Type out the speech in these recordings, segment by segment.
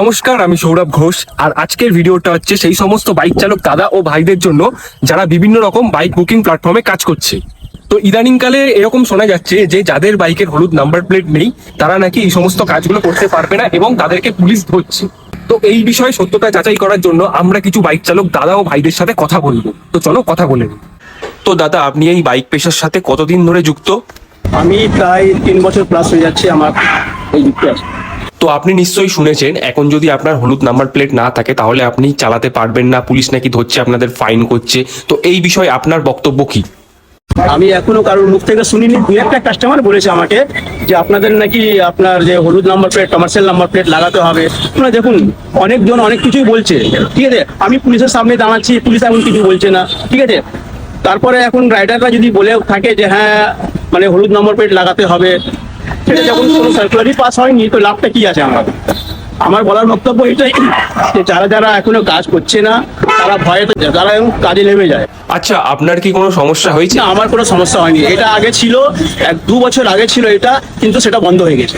নমস্কার, আমি সৌরভ ঘোষ। আর আজকের ভিডিওটা হচ্ছে সেই সমস্ত বাইক চালক দাদা ও ভাইদের জন্য যারা বিভিন্ন রকম বাইক বুকিং প্ল্যাটফর্মে কাজ করছে। তো ইদানিংকালে এরকম শোনা যাচ্ছে যে যাদের বাইকের হলুদ নাম্বার প্লেট নেই, তারা নাকি এই সমস্ত কাজগুলো করতে পারবে না এবং তাদেরকে পুলিশ ধরছে। তো এই বিষয়ে সত্যতা যাচাই করার জন্য আমরা কিছু বাইক চালক দাদা ও ভাইদের সাথে কথা বলব। তো চলো কথা বলে তো দাদা, আপনি এই বাইক পেশার সাথে কতদিন ধরে যুক্ত? আমি প্রায় তিন বছর প্লাস হয়ে যাচ্ছে আমার এই যুক্ত আছে। তো আপনি নিশ্চয়ই শুনেছেন, এখন যদি আপনার হলুদ নাম্বার প্লেট না থাকে, তাহলে আপনি চালাতে পারবেন না, পুলিশ নাকি ধরছে, আপনাদের ফাইন করছে। তো এই বিষয়ে আপনার বক্তব্য কি? আমি এখনও কারোর মুখ থেকে শুনিনি। দু একটা কাস্টমার বলেছে আমাকে যে আপনাদের নাকি আপনার যে হলুদ number plate commercial number plate লাগাতে হবে। আপনারা দেখুন, অনেকজন অনেক কিছুই বলছে। ঠিক আছে? আমি পুলিশের সামনে দাঁড়াচ্ছি, পুলিশ এখন কিছু বলছে না। ঠিক আছে? তারপরে এখন রাইডাররা যদি বলে থাকে যে হ্যাঁ মানে হলুদ নম্বর প্লেট লাগাতে হবে সেটা যখন কোনো সার্কুলারই পাস হয়নি তো লাভটা কি আছে আমার? আমার বলার বক্তব্য এটাই যে যারা যারা এখনও কাজ করছে না তারা ভয়ে তারা এখন কাজে নেমে যায়। আচ্ছা আপনার কি কোনো সমস্যা হয়েছে? আমার কোনো সমস্যা হয়নি। এটা আগে ছিল এক দু বছর আগে ছিল এটা কিন্তু সেটা বন্ধ হয়ে গেছে।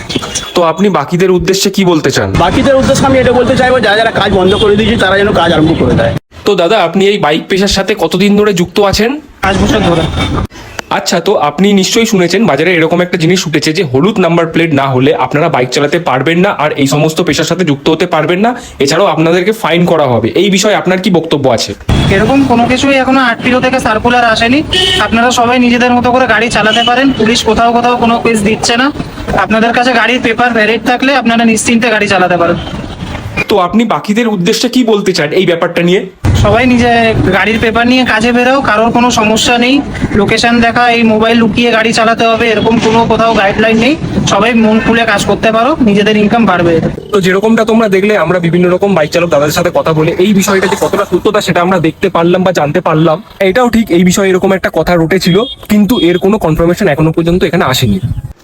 তো আপনি বাকিদের উদ্দেশ্যে কি বলতে চান? বাকিদের উদ্দেশ্যে আমি এটা বলতে চাইব যারা যারা কাজ বন্ধ করে দিয়েছে তারা যেন কাজ আরম্ভ করে দেয়। তো দাদা আপনি এই বাইক পেশার সাথে কতদিন ধরে যুক্ত আছেন? পাঁচ বছর ধরে। আচ্ছা তো আপনি নিশ্চয়ই শুনেছেন বাজারে এরকম একটা জিনিস উঠেছে যে হলুদ নাম্বার প্লেট না হলে আপনারা বাইক চালাতে পারবেন না আর এই সমস্ত পেশার সাথে যুক্ত হতে পারবেন না। এছাড়াও আপনাদেরকে ফাইন করা হবে। এই বিষয়ে আপনার কি বক্তব্য আছে? এরকম কোনো কিছুই এখনও আরটিও থেকে সার্কুলার আসেনি। আপনারা সবাই নিজেদের মতো করে গাড়ি চালাতে পারেন। পুলিশ কোথাও কোথাও কোনো কেস দিচ্ছে না। আপনাদের কাছে গাড়ির পেপার ভ্যালিড থাকলে আপনারা নিশ্চিন্তে গাড়ি চালাতে পারেন। তো আপনি বাকিদের উদ্দেশ্যে কি বলতে চান এই ব্যাপারটা নিয়ে? সবাই নিজে গাড়ির পেপার নিয়ে কাজে বেরোও, কারোর কোনো সমস্যা নেই। লোকেশন দেখা, এই মোবাইল লুকিয়ে গাড়ি চালাতে হবে, এরকম কোনো কোথাও গাইডলাইন নেই। সবাই মন খুলে কাজ করতে পারো, নিজেদের ইনকাম বাড়বে। তো যেরকমটা তোমরা দেখলে, আমরা বিভিন্ন রকম বাইক চালক দাদাদের সাথে কথা বলে, এই বিষয়টা যে কতটা সত্যতা সেটা আমরা দেখতে পারলাম বা জানতে পারলাম, এটাও ঠিক এই বিষয়ে এরকম একটা কথা উঠেছিল কিন্তু এর কোনো কনফার্মেশন এখনও পর্যন্ত এখানে আসেনি।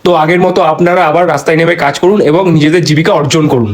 তো আগের মতো আপনারা আবার রাস্তায় নেমে কাজ করুন এবং নিজেদের জীবিকা অর্জন করুন।